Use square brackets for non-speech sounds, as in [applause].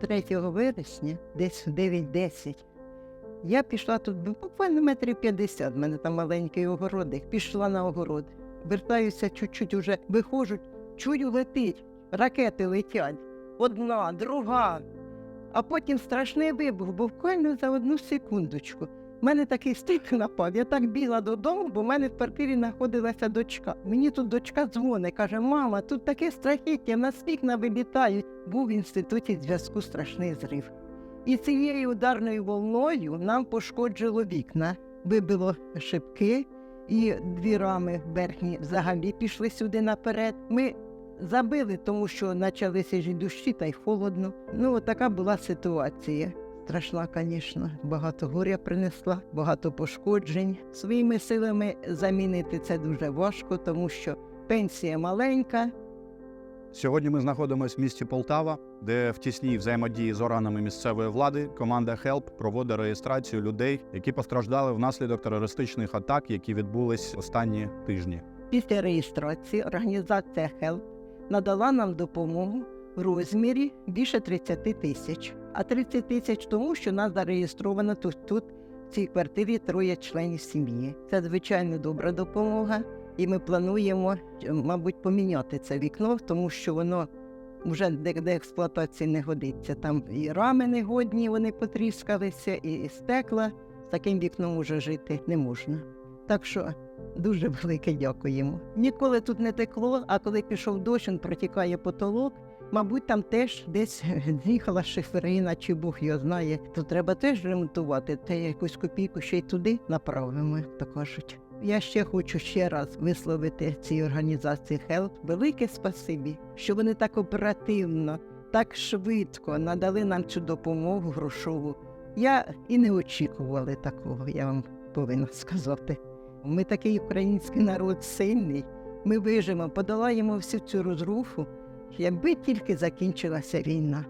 3 вересня, десь в 9-10, я пішла тут буквально метрів 50, в мене там маленький огородик. Пішла на огород. Вертаюся чуть-чуть уже виходжу, чую летить, ракети летять. Одна, друга. А потім страшний вибух, буквально за одну секундочку. У мене такий стик напав. Я так бігла додому, бо в мене в квартирі знаходилася дочка. Мені тут дочка дзвонить, каже: мама, тут таке страхіття, нас вікна вилітають. Був в інституті зв'язку страшний зрив. І цією ударною волною нам пошкоджило вікна, вибило шибки, і дві рами верхні взагалі пішли сюди наперед. Ми забили, тому що почалися ж і дощі, та й холодно. Ну, така була ситуація. Страшна, звісно, багато горя принесла, багато пошкоджень. Своїми силами замінити це дуже важко, тому що пенсія маленька, Сьогодні ми знаходимося в місті Полтава, де в тісній взаємодії з органами місцевої влади команда HELP проводить реєстрацію людей, які постраждали внаслідок терористичних атак, які відбулись останні тижні. Після реєстрації організація HELP надала нам допомогу розмірі більше 30 тисяч. А 30 тисяч тому, що нас зареєстровано тут, тут в цій квартирі троє членів сім'ї. Це звичайно добра допомога, і ми плануємо, е, мабуть, поміняти це вікно, тому що воно вже де, де експлуатації не годиться. Там і рами не годні, вони потріскалися, і, і стекла. З таким вікном уже жити не можна. Так що Дуже [laughs] велике дякуємо. Ніколи тут не текло, а коли пішов дощ, він протікає потолок. Мабуть, там теж десь [laughs] з'їхала шиферина, чи Бог його знає. То треба теж ремонтувати. Та якусь копійку ще й туди направимо, то кажуть. Я ще хочу ще раз висловити цій організації HELP велике спасибі, що вони так оперативно, так швидко надали нам цю допомогу грошову. Я і не очікувала такого, я вам повинна сказати. Ми такий український народ сильний. Ми вижимо, подолаємо всю цю розруху, якби тільки закінчилася війна.